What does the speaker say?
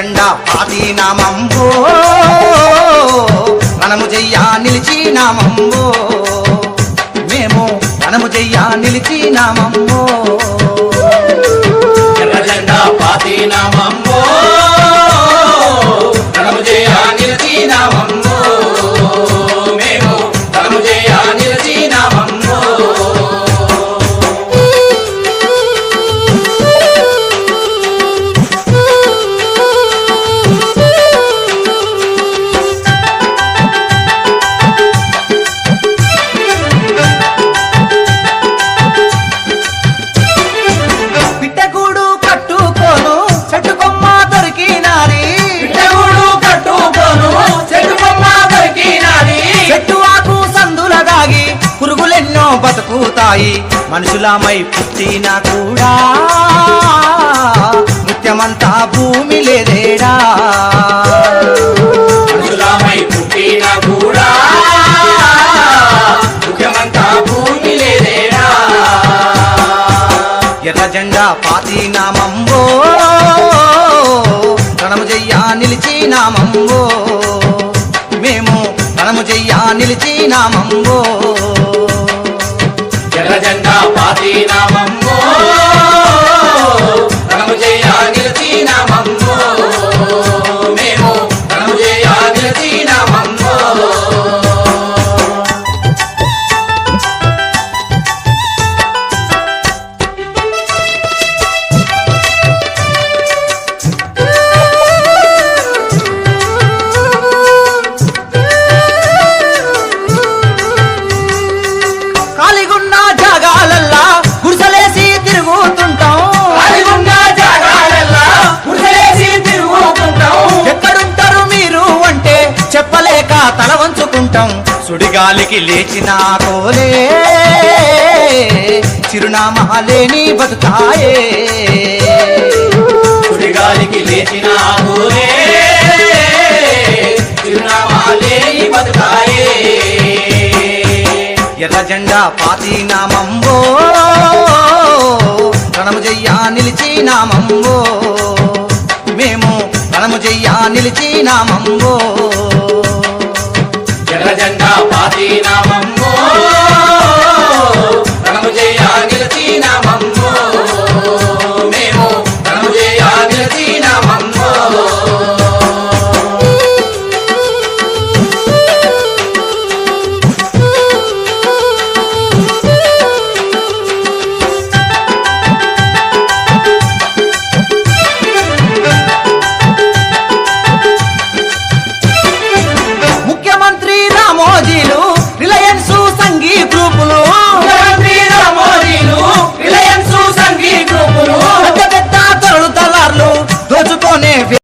జెండా పాతి నామంబో. మనము జయ్యా నిలిచి నామంబో. మేము మనము జయ్యా నిలిచి నామంబో. మనుషులమై పుట్టినా కూడా. ముత్యమంతా భూమి లేదేడా. మనుషులమై పుట్టిన కూడా. ముఖ్యమంతా భూమి లేదేరా ఎర్ర జెండా పాతి నామంబో. రణము జయ్యా నిలిచి నామంబో. మేము రణము జయ్యా నిలిచి సుడిగాలికి లేచిన కోలే. చిరునామా లేని బతుకాయే. సుడిగాలికి లేచిన కోలే. చిరునామా లేని బతుకాయే. ఎర్ర జెండా పాతి నామంబో. రణము జయ్యా నిలిచి నామంబో. మేము రణము జయ్యా నిలిచి